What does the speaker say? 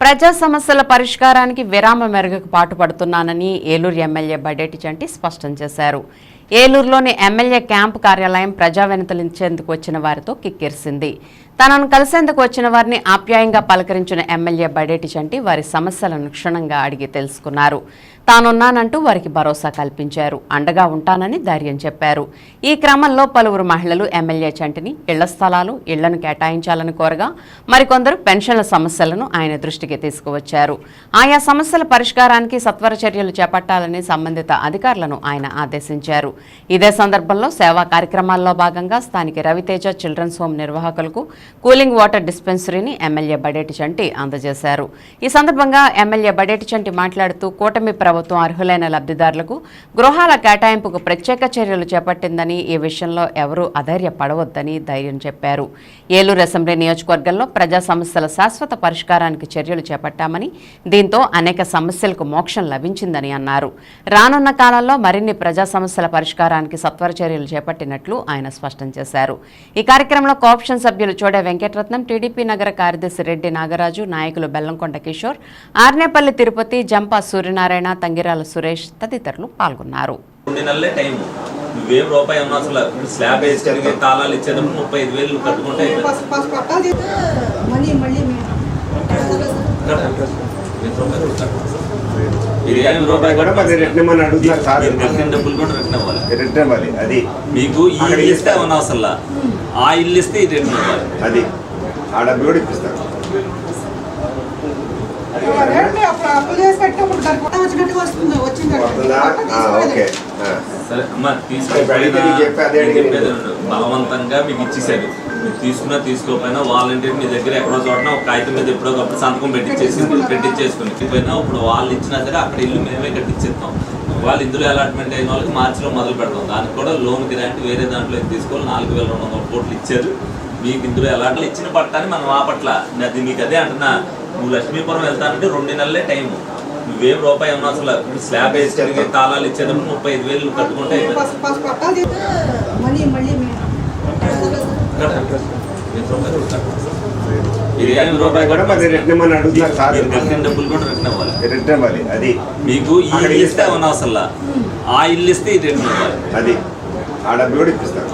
ప్రజా సమస్యల పరిష్కారానికి విరామ మెరుగుకు పాటుపడుతున్నానని ఏలూరు ఎమ్మెల్యే బడేటి చంటి స్పష్టం చేశారు. ఏలూరులోని ఎమ్మెల్యే క్యాంపు కార్యాలయం ప్రజా వినతలించేందుకు వచ్చిన వారితో కిక్కిరిసింది. తనను కలిసేందుకు వచ్చిన వారిని ఆప్యాయంగా పలకరించిన ఎమ్మెల్యే బడేటి చంటి వారి సమస్యలను క్షుణ్ణంగా అడిగి తెలుసుకున్నారు. తానున్నానంటూ వారికి భరోసా కల్పించారు. అండగా ఉంటానని ధైర్యం చెప్పారు. ఈ క్రమంలో పలువురు మహిళలు ఎమ్మెల్యే చంటిని ఇళ్ళ స్థలాలు ఇళ్ళను కేటాయించాలని కోరగా మరికొందరు పెన్షన్ల సమస్యలను ఆయన దృష్టికి తీసుకువచ్చారు. ఆయా సమస్యల పరిష్కారానికి సత్వర చర్యలు చేపట్టాలని సంబంధిత అధికారులను ఆయన ఆదేశించారు. ఇదే సందర్భంలో సేవా కార్యక్రమాల్లో భాగంగా స్థానిక రవితేజ చిల్డ్రన్స్ హోమ్ నిర్వాహకులకు కూలింగ్ వాటర్ డిస్పెన్సరీని ఎమ్మెల్యే బడేటి చంటి అందజేశారు. ఈ సందర్భంగా ఎమ్మెల్యే బడేటి చంటి మాట్లాడుతూ కూటమి ప్రభుత్వం అర్హులైన లబ్ధిదారులకు గృహాల కేటాయింపుకు ప్రత్యేక చర్యలు చేపట్టిందని ఈ విషయంలో ఎవరూ అధైర్యపడవద్దని ధైర్యం చెప్పారు. ఏలూరు అసెంబ్లీ నియోజకవర్గంలో ప్రజా సమస్యల శాశ్వత పరిష్కారానికి చర్యలు చేపట్టామని దీంతో అనేక సమస్యలకు మోక్షం లభించిందని అన్నారు. రానున్న కాలంలో మరిన్ని ప్రజా సమస్యల పరిష్కారానికి సత్వర చర్యలు చేపట్టినట్లు ఆయన స్పష్టం చేశారు. ఈ కార్యక్రమంలో కోఆప్షన్ సభ్యులు చోడే వెంకటరత్నం టీడీపీ నగర కార్యదర్శి రెడ్డి నాగరాజు నాయకులు బెల్లంకొండ కిషోర్ ఆర్నేపల్లి తిరుపతి జంపా సూర్యనారాయణ తంగిరాల సురేష్ తదితరులు పాల్గొన్నారు. నువ్వేం రూపాయి ఉన్నా అసలు స్లాబ్ తాళాలు ఇచ్చేటప్పుడు ముప్పై ఐదు వేలు కట్టుకుంటే మీకు ఈ ఇల్లు ఇస్తే. అసలు ఆ ఇల్లు ఇస్తే ఇది రిటర్న్ ఇవ్వాలి. అది. ఆ డబ్బు కూడా ఇప్పిస్తారు వస్తుంది వచ్చింది వస్తుందా? ఆ, ఓకే. ఆ. సరే అమ్మా. బలవంతంగా మీకు ఇచ్చేసారు మీరు తీసుకున్నా తీసుకోకపోయినా వాలంటీర్ మీ దగ్గర ఎక్కడో చోటన ఒక కాగితం మీద ఎప్పుడో ఒకప్పుడు సంతకం పెట్టించేసి పెట్టించేసుకుని పోయినా ఇప్పుడు వాళ్ళు ఇచ్చినా సరే అక్కడ ఇల్లు మేమే కట్టించేస్తాం వాళ్ళు ఇందులో అలాట్మెంట్ అయిన వాళ్ళకి మార్చిలో మొదలు పెడతాం. దానికి కూడా లోన్ గ్రాంట్ వేరే దాంట్లో తీసుకోవాలి? నాలుగు వేల రెండు వందల కోట్లు ఇచ్చారు. మీకు ఇందులో ఎలాంటి ఇచ్చిన పట్టాన్ని మనం ఆపట్ల అది మీకు అదే అంటున్నా. నువ్వు లక్ష్మీపురం వెళ్తానంటే రెండు నెలలే టైం నువ్వేం రూపాయి ఉన్నా అసలు స్లాబ్ వేసి తాళాలు ఇచ్చేటప్పుడు ముప్పై ఐదు వేలు కట్టుకుంటే డబ్బులు మీకు ఈ ఇల్లు ఇస్తే అసలు? ఆ ఇల్లు ఇస్తే ఇది రిటర్న్ ఇవ్వాలి. అది. ఆ డబ్బు కూడా ఇప్పిస్తారు.